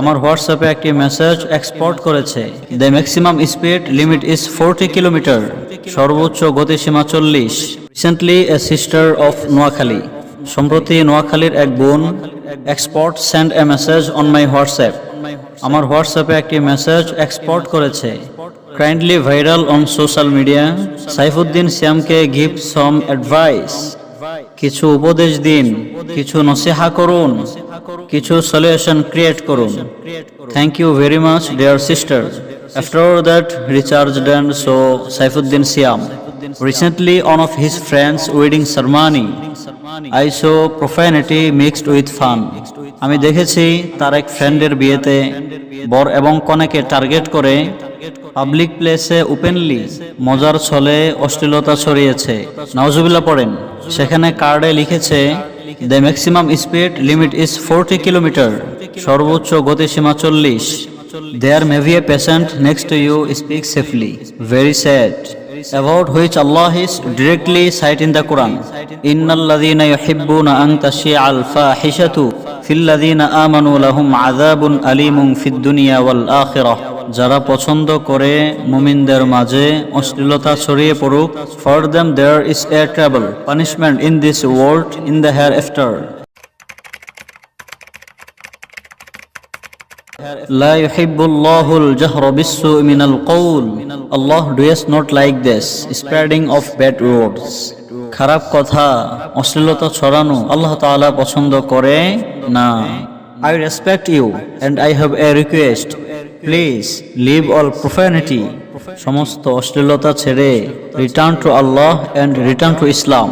আমার হোয়াটসঅ্যাপে একটি মেসেজ এক্সপোর্ট করেছে। The maximum speed limit is forty kilometre সর্বোচ্চ গতিসীমা চল্লিশ। Recently a sister of Noakhali সম্প্রতি নোয়াখালীর এক বোন, export send a message on my WhatsApp. আমার হোয়াটসঅ্যাপে একটি মেসেজ এক্সপোর্ট করেছে। Kindly viral on social media Saifuddin শ্যামকে give some advice কিছু উপদেশ দিন, কিছু নসিহা করুন। কিছু সলিউশন ক্রিয়েট করুন। Thank you very much dear sister after that recharged and so Saifuddin Siam recently on of his friends wedding ceremony I saw profanity mixed with fun আমি দেখেছি তার এক ফ্রেন্ডের বিয়েতে বর এবং কনেকে টার্গেট করে পাবলিক প্লেসে ওপেনলি মজার ছলে অশ্লীলতা ছড়িয়েছে। নওজুবিল্লা পড়েন। সেখানে কার্ডে লিখেছে The maximum speed limit is forty kilometre সর্বোচ্চ গতিসীমা চল্লিশ there may be a patient next to you speak safely very sad about which Allah is directly cite in the Quran. إن الذين يحبون أن تشيع الفاحشة في الذين آمنوا لهم عذاب أليم في الدنيا والآخرة যারা পছন্দ করে মুমিনদের মাঝে অশ্লীলতা ছড়িয়ে পড়ুক for them there is a trouble punishment in this world in the hereafter لا يحب الله الجهر بالسوء من القول Allah does not like this spreading of bad words খারাপ কথা অশ্লীলতা ছড়ানো আল্লাহ তাআলা পছন্দ করে না I respect you and I have a request please leave all profanity সমস্ত অশ্লীলতা ছেড়ে return to Allah and return to Islam